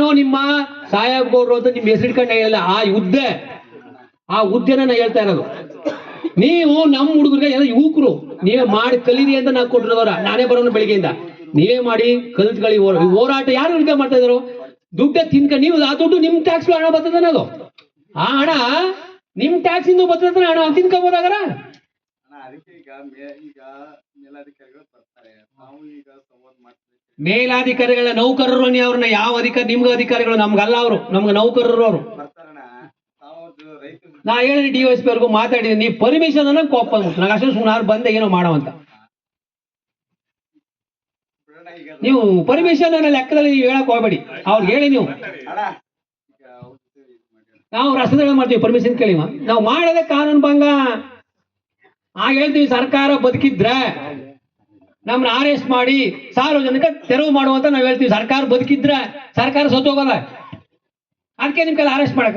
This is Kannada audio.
ನಾನು ನಿಮ್ಮ ಸಾಹೇಬ್ ಗೌಡ್ರು ಅಂತ ನಿಮ್ ಹೆಸರಿಟ್ಕೊಂಡು ಹೇಳಲ್ಲ. ಆ ಹುದ್ದೆ, ಆ ಹುದ್ದೆನ ನಾ ಹೇಳ್ತಾ ಇರೋದು. ನೀವು ನಮ್ಮ ಹುಡುಗರಿಗೆ ಎಲ್ಲ ಯುವಕರು, ನೀವೇ ಮಾಡಿ ಕಲೀರಿ ಅಂತ ನಾ ಕೊಟ್ಟಿರೋದವ್ರ. ನಾನೇ ಬರೋಣ ಬೆಳಿಗ್ಗೆಯಿಂದ. ನೀವೇ ಮಾಡಿ ಕಲಿತ್ಕೊಳ್ಳಿ ಹೋರಾಟ ಯಾರು ಉಳಿಕೆ ಮಾಡ್ತಾ ಇದ್ರು? ದುಡ್ಡ ತಿನ್ಕ ನೀವು, ಆ ದುಡ್ಡು ನಿಮ್ ಟ್ಯಾಕ್ಸ್ ಹಣ ಬರ್ತದೆ ಅದು ಆ ಹಣ ನಿಮ್ ಟ್ಯಾಕ್ಸ್ ಇಂದ ಬರ್ತದೆ ಹಣ ತಿನ್ಕೋಬೋದಾಗರ ಈಗ ಮೇಲಾಧಿಕಾರಿಗಳು ಮೇಲಾಧಿಕಾರಿಗಳ ನೌಕರರು ಅವ್ರನ್ನ ಯಾವ ಅಧಿಕಾರಿ ನಿಮ್ಗ ಅಧಿಕಾರಿಗಳು ನಮ್ಗಲ್ಲ ಅವರು ನಮ್ಗೆ ನೌಕರರು ಅವರು. ನಾ ಹೇಳಿದ್ರೆ ಡಿ ಎಸ್ ಪಿ ಅವ್ರಿಗೂ ಮಾತಾಡಿದ್ದೀನಿ ನೀವು ಪರ್ಮಿಷನ್ ಅನ್ನ ಕೋಪ ನಂಗೆ ಅಷ್ಟೇ ಸುಮಾರು ಬಂದೆ ಏನೋ ಮಾಡೋ ಅಂತ. ಬಿಡೋಣ ಈಗ ಅದು- ನೀವು ಪರ್ಮಿಷನ್ ಅನ್ನೋ ಲೆಕ್ಕದಲ್ಲಿ ನೀವು ಹೇಳಕ್ ಹೋಗ್ಬೇಡಿ. ಅವ್ರಿಗೆ ಹೇಳಿ ನೀವು. ನಾವು ರಸದಳ ಮಾಡ್ತೀವಿ ಪರ್ಮಿಷನ್ ಕೇಳಿವ ನಾವು ಮಾಡದೆ ಕಾನೂನು ಭಂಗ. ಆ ಹೇಳ್ತೀವಿ ಸರ್ಕಾರ ಬದುಕಿದ್ರೆ ನಮ್ಮನ್ನ ಅರೆಸ್ಟ್ ಮಾಡಿ ಸಾರ್ವಜನಿಕ ತೆರವು ಮಾಡುವಂತ ನಾವ್ ಹೇಳ್ತೀವಿ. ಸರ್ಕಾರ ಬದುಕಿದ್ರೆ ಸರ್ಕಾರ ಸತ್ತೋಗಲ್ಲ. ಅದಕ್ಕೆ ನಿಮ್ ಕೈಲಿ ಮಾಡಕ್